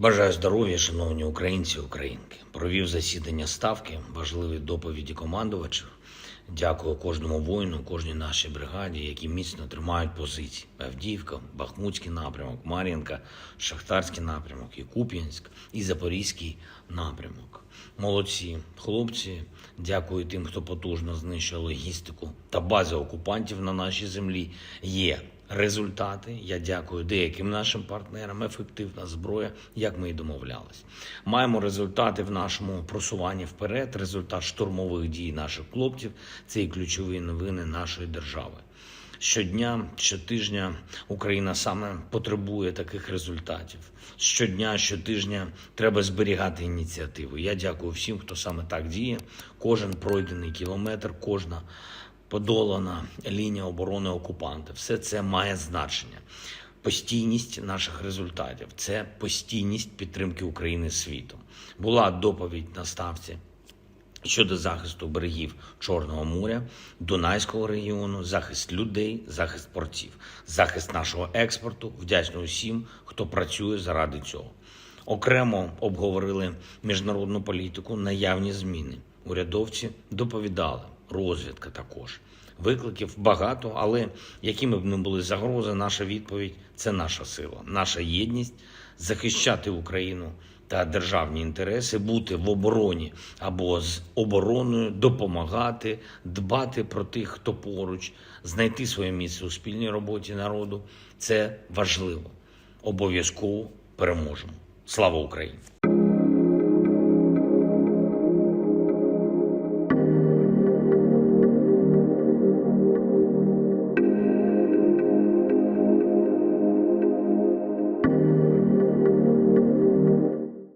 Бажаю здоров'я, шановні українці і українки. Провів засідання ставки, важливі доповіді командувачів. Дякую кожному воїну, кожній нашій бригаді, які міцно тримають позиції. Авдіївка, Бахмутський напрямок, Мар'їнка, Шахтарський напрямок, і Куп'янськ, і Запорізький напрямок. Молодці, хлопці. Дякую тим, хто потужно знищує логістику та бази окупантів на нашій землі. Є результати. Я дякую деяким нашим партнерам. Ефективна зброя, як ми і домовлялись. Маємо результати в нашому просуванні вперед. Результат штурмових дій наших хлопців. Це і ключові новини нашої держави. Щодня, щотижня Україна саме потребує таких результатів. Щодня, щотижня треба зберігати ініціативу. Я дякую всім, хто саме так діє. Кожен пройдений кілометр, кожна подолана лінія оборони окупанта. Все це має значення. Постійність наших результатів це постійність підтримки України світом. Була доповідь на ставці щодо захисту берегів Чорного моря, Дунайського регіону, захист людей, захист портів, захист нашого експорту. Вдячний усім, хто працює заради цього. Окремо обговорили міжнародну політику, наявні зміни. Урядовці доповідали, розвідка також. Викликів багато, але якими б не були загрози, наша відповідь це наша сила, наша єдність захищати Україну та державні інтереси, бути в обороні або з обороною, допомагати, дбати про тих, хто поруч, знайти своє місце у спільній роботі народу. Це важливо. Обов'язково переможемо. Слава Україні!